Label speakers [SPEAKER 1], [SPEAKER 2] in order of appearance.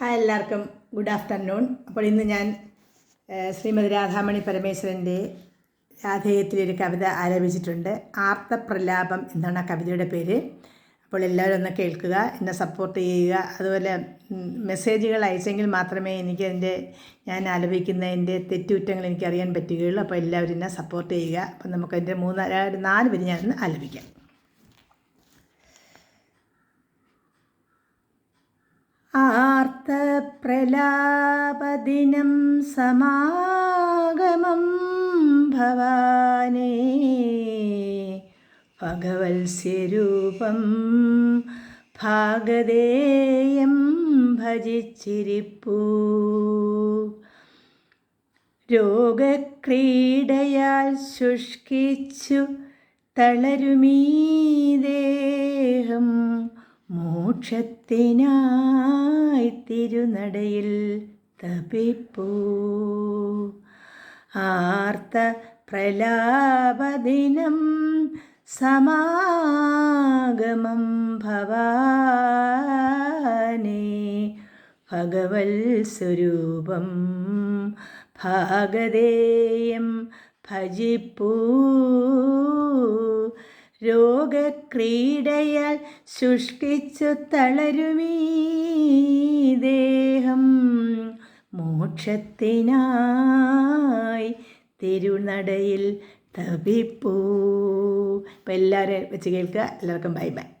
[SPEAKER 1] Hi എല്ലാവർക്കും. Good afternoon അപ്പോൾ ഇന്ന് ഞാൻ ശ്രീമതി രാധാമണി പരമേശ്വരന്റെ രാധേയത്തിലൊരു കവിത ആലപിച്ചിട്ടുണ്ട്. ആർത്തപ്രലാപം എന്നാണ് ആ കവിതയുടെ പേര്. അപ്പോൾ എല്ലാവരും ഒന്ന് കേൾക്കുക എന്നെ സപ്പോർട്ട് ചെയ്യുക. അതുപോലെ മെസ്സേജുകൾ അയച്ചെങ്കിൽ മാത്രമേ എനിക്ക് എന്റെ ഞാൻ ആലപിക്കുന്നതിന്റെ തെറ്റുകുറ്റങ്ങൾ എനിക്ക് അറിയാൻ പറ്റുകയുള്ളൂ. അപ്പോൾ എല്ലാവരും എന്നെ സപ്പോർട്ട് ചെയ്യുക. അപ്പം നമുക്ക് എന്റെ മൂന്ന് നാല് പേര് ഞാനൊന്ന് ആലപിക്കാം. ആർത്തപ്രലാപദിനം സമാഗമം ഭവാനേ. ഭഗവത്സ്യരൂപം ഭാഗതേയം ഭജിച്ചിരിപ്പൂ. രോഗക്രീഡയാൽ ശുഷ്കിച്ചു തളരുമീ മോക്ഷത്തിനായി തിരുനടയിൽ തപിപ്പൂ. ആർത്ത പ്രലാപദിനം സമാഗമം ഭവാനേ. ഭഗവൽ സ്വരൂപം ഭാഗതേയം ഭജിപ്പൂ. രോഗക്രീഡയാൽ ശുഷ്കിച്ചു തളരുമീ ദേഹം മോക്ഷത്തിനായി തിരുനടയിൽ തപിപ്പൂ. ഇപ്പം എല്ലാവരെയും വെച്ച് കേൾക്കുക. എല്ലാവർക്കും ബൈ ബൈ.